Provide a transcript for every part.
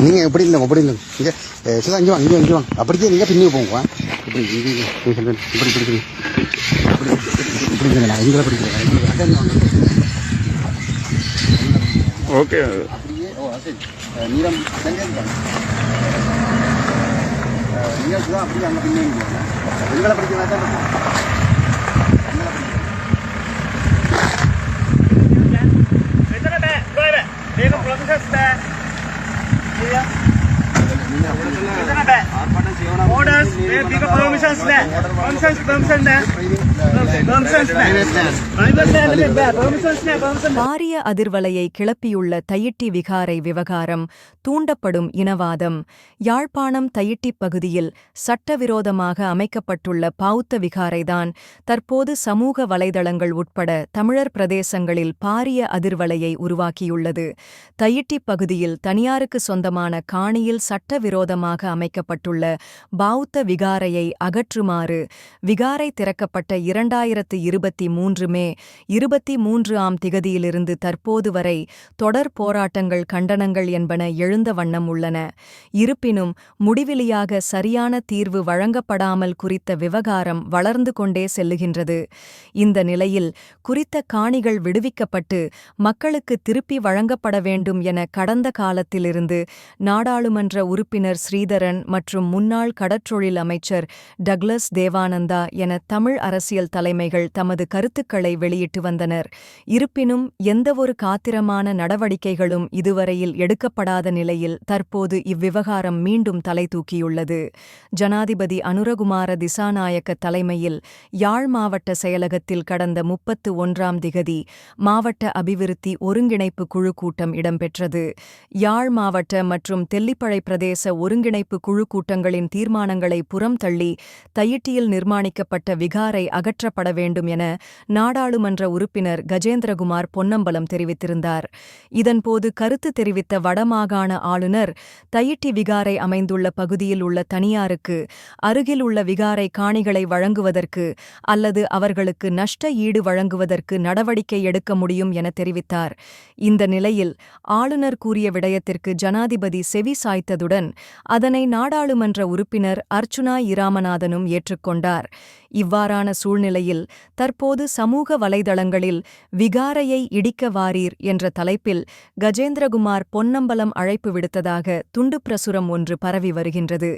நீங்கள் எப்படி இல்லை அப்படி இல்லை இங்கே சுதா இங்கே வாங்க இங்கே வாங்க அப்படியே நீங்கள் பின்னி போங்க. இப்படி இங்கே. இப்படி இப்படி இப்படி இப்படி இப்படி இல்லைங்களா இங்கே பிடிக்கிறேன் ஓகே அப்படியே ஓ சரி அஹ் நீளம் செஞ்சது பாருங்க அஹ் நீங்க சுதா அப்படியே அங்கே பின்னே எங்களை பிடிக்கிறதா ஆர்ப்பாட்டம் orders, pick up permissions there. Permissions. Permissions there. பாரிய அதிர்வலையை கிளப்பியுள்ள தையிட்டி விகாரை விவகாரம் தூண்டப்படும் இனவாதம் யாழ்ப்பாணம் தையிட்டி பகுதியில் சட்டவிரோதமாக அமைக்கப்பட்டுள்ள பாவுத்த விகாரைதான் தற்போது சமூக வலைதளங்கள் உட்பட தமிழர் பிரதேசங்களில் பாரிய அதிர்வலையை உருவாக்கியுள்ளது தையிட்டி பகுதியில் தனியாருக்கு சொந்தமான காணியில் சட்டவிரோதமாக அமைக்கப்பட்டுள்ள பௌத்த விகாரையை அகற்றுமாறு விகாரை திறக்கப்பட்ட இரண்டாயிரத்து இருபத்தி மூன்று மே இருபத்தி மூன்று ஆம் திகதியிலிருந்து தற்போது வரை தொடர் போராட்டங்கள் கண்டனங்கள் என்பன எழுந்த வண்ணம் உள்ளன. இருப்பினும் முடிவிலியாக சரியான தீர்வு வழங்கப்படாமல் குறித்த விவகாரம் வளர்ந்து கொண்டே செல்லுகின்றது. இந்த நிலையில் குறித்த காணிகள் விடுவிக்கப்பட்டு மக்களுக்கு திருப்பி வழங்கப்பட வேண்டும் என கடந்த காலத்திலிருந்து நாடாளுமன்ற உறுப்பினர் ஸ்ரீதரன் மற்றும் முன்னாள் கடற்றொழில் அமைச்சர் டக்ளஸ் தேவானந்தா என தமிழ் அரசியல் தலைமைகள் தமது கருத்துக்களை வெளியிட்டு வந்தனர். இருப்பினும் எந்தவொரு காத்திரமான நடவடிக்கைகளும் இதுவரையில் எடுக்கப்படாத நிலையில் தற்போது இவ்விவகாரம் மீண்டும் தலை தூக்கியுள்ளது. ஜனாதிபதி அனுரகுமார திசாநாயக்க தலைமையில் யாழ் மாவட்ட செயலகத்தில் கடந்த முப்பத்து ஒன்றாம் திகதி மாவட்ட அபிவிருத்தி ஒருங்கிணைப்பு குழு கூட்டம் இடம்பெற்றது. யாழ் மாவட்ட மற்றும் தெல்லிப்பழை பிரதேச ஒருங்கிணைப்பு குழு கூட்டங்களின் தீர்மானங்களை புறம் தள்ளி தையிட்டியில் நிர்மாணிக்கப்பட்ட விகாரை அகற்றப்பட வேண்டும் என நாடாளுமன்ற உறுப்பினர் கஜேந்திரகுமார் பொன்னம்பலம் தெரிவித்திருந்தார். இதன்போது கருத்து தெரிவித்த வடமாகாண ஆளுநர் தையிட்டி விகாரை அமைந்துள்ள பகுதியில் உள்ள தனியாருக்கு அருகில் உள்ள விகாரை காணிகளை வழங்குவதற்கு அல்லது அவர்களுக்கு நஷ்ட ஈடு வழங்குவதற்கு நடவடிக்கை எடுக்க முடியும் என தெரிவித்தார். இந்த நிலையில் ஆளுநர் கூறிய விடயத்திற்கு ஜனாதிபதி செவி சாய்த்ததுடன் அதனை நாடாளுமன்ற உறுப்பினர் அர்ச்சுனா இராமநாதனும் ஏற்றுக்கொண்டார். இவ்வாறான சூழ்நிலையில் தற்போது சமூக வலைதளங்களில் விகாரையை இடிக்க வாரீர் என்ற தலைப்பில் கஜேந்திரகுமார் பொன்னம்பலம் அழைப்பு விடுத்ததாக துண்டு பிரசுரம் ஒன்று பரவி வருகின்றது.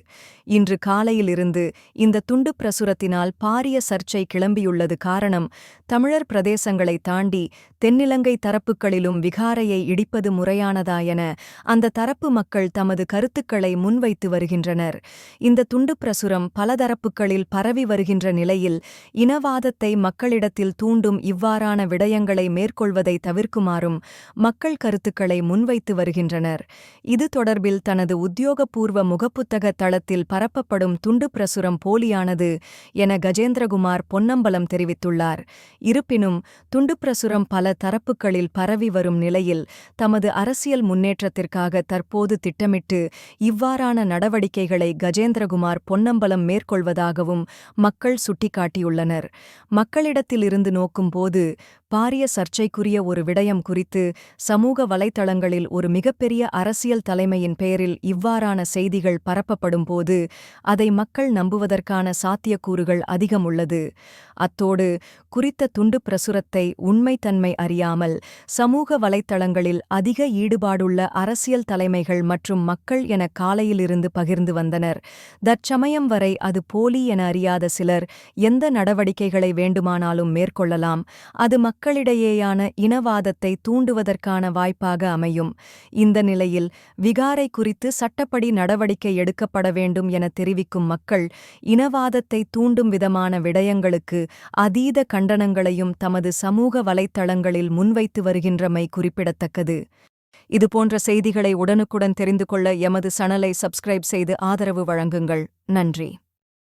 இன்று காலையிலிருந்து இந்த துண்டு பிரசுரத்தினால் பாரிய சர்ச்சை கிளம்பியுள்ளது காரணம் தமிழர் பிரதேசங்களை தாண்டி தென்னிலங்கை தரப்புகளிலும் விகாரையை இடிப்பது முறையானதா என அந்த தரப்பு மக்கள் தமது கருத்துக்களை முன்வைத்து வருகின்றனர். இந்த துண்டு பிரசுரம் பல தரப்புகளில் பரவி வருகின்ற நிலையில் இனவாதத்தை மக்களிடத்தில் தூண்டும் இவ்வாறான விடயங்களை மேற்கொள்வதை தவிர்க்குமாறும் மக்கள் கருத்துக்களை முன்வைத்து வருகின்றனர். இது தொடர்பில் தனது உத்தியோகபூர்வ முகப்புத்தக தளத்தில் பரப்பப்படும் துண்டு பிரசுரம் போலியானது என கஜேந்திரகுமார் பொன்னம்பலம் தெரிவித்துள்ளார். இருப்பினும் துண்டு பிரசுரம் பல தரப்புகளில் பரவி வரும் நிலையில் தமது அரசியல் முன்னேற்றத்திற்காக தற்போது திட்டமிட்டு இவ்வாறான நடவடிக்கைகளை கஜேந்திரகுமார் பொன்னம்பலம் மேற்கொள்வதாகவும் மக்கள் சுட்டிக்காட்டியுள்ளனர். மக்களிடத்திலிருந்து நோக்கும்போது பாரிய சர்ச்சைக்குரிய ஒரு விடயம் குறித்து சமூக வலைத்தளங்களில் ஒரு மிகப்பெரிய அரசியல் தலைமையின் பெயரில் இவ்வாறான செய்திகள் பரப்பப்படும்போது அதை மக்கள் நம்புவதற்கான சாத்தியக்கூறுகள் அதிகம் உள்ளது. அத்தோடு குறித்த துண்டு பிரசுரத்தை உண்மைத்தன்மை அறியாமல் சமூக வலைத்தளங்களில் அதிக ஈடுபாடுள்ள அரசியல் தலைமைகள் மற்றும் மக்கள் என காலையிலிருந்து பகிர்ந்து வந்தனர். தற்சமயம் வரை அது போலி என அறியாத சிலர் எந்த நடவடிக்கைகளை வேண்டுமானாலும் மேற்கொள்ளலாம். அது மக்களிடையேயான இனவாதத்தை தூண்டுவதற்கான வாய்ப்பாக அமையும். இந்த நிலையில் விகாரை குறித்து சட்டப்படி நடவடிக்கை எடுக்கப்பட வேண்டும் என தெரிவிக்கும் மக்கள் இனவாதத்தை தூண்டும் விதமான விடயங்களுக்கு அதீத கண்டனங்களையும் தமது சமூக வலைத்தளங்களில் முன்வைத்து வருகின்றமை குறிப்பிடத்தக்கது. இதுபோன்ற செய்திகளை உடனுக்குடன் தெரிந்து கொள்ள எமது சனலை சப்ஸ்கிரைப் செய்து ஆதரவு வழங்குங்கள். நன்றி.